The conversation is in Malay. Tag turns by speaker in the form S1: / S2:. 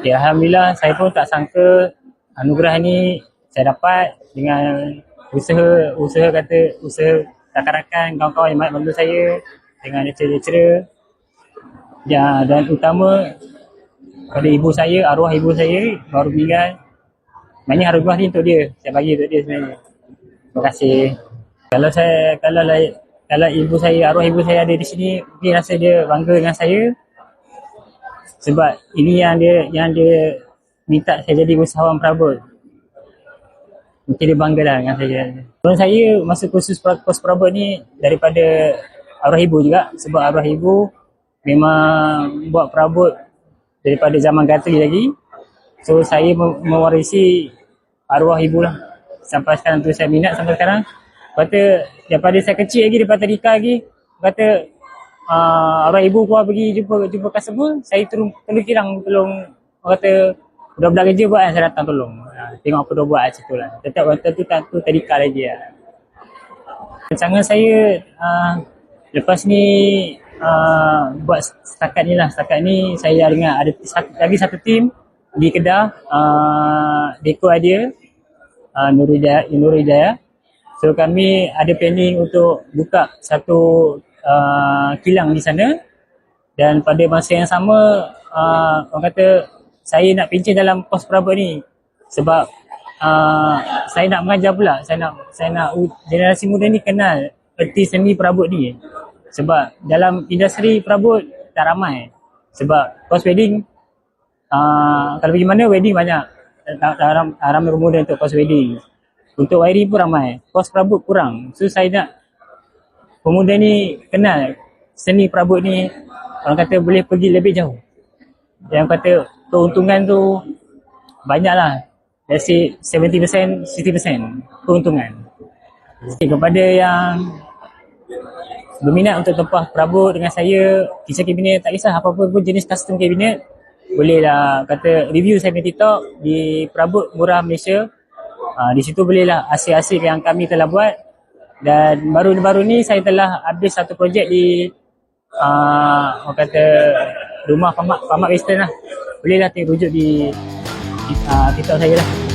S1: Okay, Alhamdulillah saya pun tak sangka anugerah ni saya dapat dengan usaha usaha kata usaha rakan-rakan kawan-kawan yang banyak bantu saya dengan lecturer-lecturer ya, dan utama pada ibu saya, arwah ibu saya baru meninggal. Maknanya anugerah ni untuk dia, saya bagi untuk dia sebenarnya. Terima kasih. Kalau saya, kalau lai- kalau ibu saya, arwah ibu saya ada di sini mungkin rasa dia bangga dengan saya sebab ini yang dia yang dia minta saya jadi usahawan perabot mungkin dia bangga lah dengan saya. Kalau saya masa kursus kos perabot ni daripada arwah ibu juga sebab arwah ibu memang buat perabot daripada zaman Gatri lagi. So saya mewarisi arwah ibu lah. Sampai sekarang tu saya minat sampai sekarang. Kata daripada saya kecil lagi daripada tadika lagi kata uh, arwah ibu keluar pergi jumpa jumpa customer saya terus terus kirang tolong orang kata budak-budak kerja buat kan, saya datang tolong. Ha, tengok apa dia buat kat situ lah. Tetap kata tu tak tu tadika lagi lah. Rancangan saya uh, lepas ni uh, buat setakat ni lah. Setakat ni saya dengan ada satu, lagi satu tim di Kedah uh, Deco Idea uh, Nur Hidayah, Hidayah. So kami ada planning untuk buka satu uh, kilang di sana. Dan pada masa yang sama uh, orang kata saya nak pencen dalam kos perabot ni. Sebab uh, saya nak mengajar pula. Saya nak saya nak generasi muda ni kenal erti seni perabot ni. Sebab dalam industri perabot tak ramai. Sebab kos wedding uh, kalau pergi mana wedding banyak. Tak- tak ram- ramai pemuda untuk kos wedding. Untuk wiring pun ramai. Kos perabot kurang. So saya nak pemuda ni kenal. Seni perabot ni orang kata boleh pergi lebih jauh. Yang kata keuntungan tu banyak lah let's say 70% 60% keuntungan. Okay, kepada yang berminat untuk tempah perabot dengan saya kisah kabinet tak kisah apa-apa pun jenis custom kabinet bolehlah kata review saya punya TikTok di perabot murah Malaysia. Uh, di situ bolehlah hasil-hasil yang kami telah buat dan baru-baru ni saya telah habis satu projek di uh, orang kata rumah Pamak Pamak Western lah. Bolehlah rujuk di, di uh, saya lah